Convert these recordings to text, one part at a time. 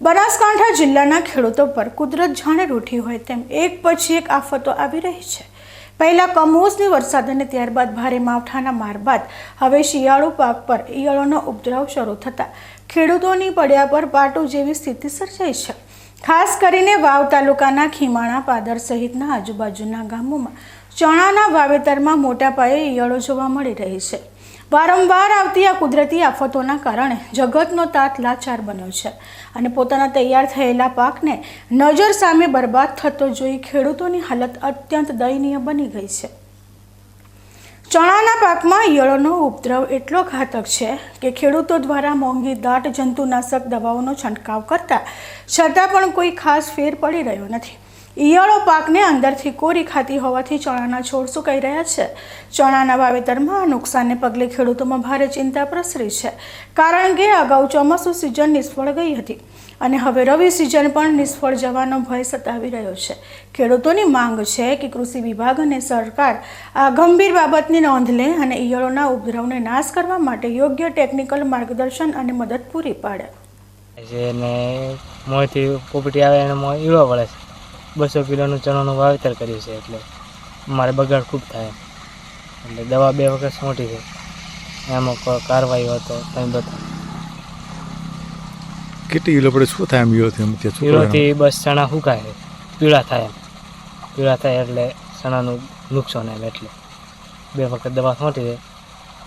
બનાસકાંઠા જિલ્લાના ખેડૂતો પર કુદરત જાણે રૂઠી હોય તેમ એક પછી એક આફતો આવી રહી છે. પહેલા કમોસમી વરસાદ અને ત્યારબાદ ભારે માવઠાના માર બાદ હવે શિયાળુ પાક પર ઈયળોનો ઉપદ્રવ શરૂ થતાં ખેડૂતોની પડ્યા પર પાટું જેવી સ્થિતિ સર્જાઈ છે. ખાસ કરીને વાવ તાલુકાના ખીમાણા પાદર સહિતના આજુબાજુના ગામોમાં ચણાના વાવેતરમાં મોટા પાયે ઈયળો જોવા મળી રહી છે. વારંવાર આવતી આ કુદરતી આફતોના કારણે જગતનો તાત લાચાર બન્યો છે અને પોતાના તૈયાર થયેલા પાકને નજર સામે બરબાદ થતો જોઈ ખેડૂતોની હાલત અત્યંત દયનીય બની ગઈ છે. ચણાના પાકમાં ઈયળોનો ઉપદ્રવ એટલો ઘાતક છે કે ખેડૂતો દ્વારા મોંઘી દાટ, જંતુનાશક દવાઓનો છંટકાવ કરતા છતાં પણ કોઈ ખાસ ફેર પડી રહ્યો નથી. ઈયળો પાકને અંદરથી કોરી ખાતી હોવાથી ચણાના છોડ સુકાઈ રહ્યા છે. ચણાના વાવેતરમાં આ નુકસાનને પગલે ખેડૂતોમાં ભારે ચિંતા પ્રસરી છે, કારણ કે અગાઉ ચોમાસું સિઝન નિષ્ફળ ગઈ હતી અને હવે રવિ સિઝન પણ નિષ્ફળ જવાનો ભય સતાવી રહ્યો છે. ખેડૂતોની માંગ છે કે કૃષિ વિભાગ અને સરકાર આ ગંભીર બાબતની નોંધ લે અને ઈયળોના ઉપદ્રવને નાશ કરવા માટે યોગ્ય ટેકનિકલ માર્ગદર્શન અને મદદ પૂરી પાડે. જેને મોંથી પોપટી આવે એને ઈળો પડે છે. બસો કિલોનું ચણાનું વાવેતર કર્યું છે એટલે મારે બગાડ ખૂબ થાય. એટલે દવા બે વખત સોંટી છે. એમાં કોઈ કાર્યવાહી હતો તમે બતાવો. કેટલી કિલો પડે? શું થાય એમ કરવાનું? ઈળોથી બસ ચણા સુકાય છે. પીળા થાય એમ. પીળા થાય એટલે ચણાનું નુકસાન એમ એટલે. બે વખત દવા છોટી છે.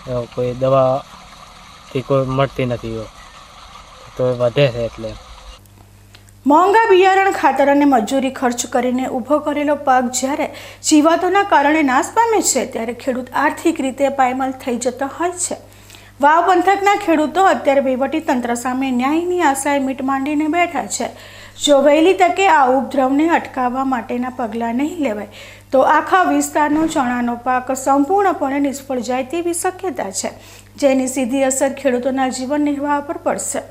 એવો કોઈ દવાથી કોઈ મળતી નથી એવો તો એ વધે છે એટલે. મોંઘા બિયારણ ખાતર અને મજૂરી ખર્ચ કરીને ઊભો કરેલો પાક જ્યારે જીવાતોના કારણે નાશ પામે છે, ત્યારે ખેડૂત આર્થિક રીતે પાયમાલ થઈ જતો હોય છે. વાવ પંથકના ખેડૂતો અત્યારે વહીવટી તંત્ર સામે ન્યાયની આશાએ મીટ માંડીને બેઠા છે. જો વહેલી તકે આ ઉપદ્રવને અટકાવવા માટેના પગલાં નહીં લેવાય, તો આખા વિસ્તારનો ચણાનો પાક સંપૂર્ણપણે નિષ્ફળ જાય તેવી શક્યતા છે, જેની સીધી અસર ખેડૂતોના જીવન નિર્વાહ પર પડશે.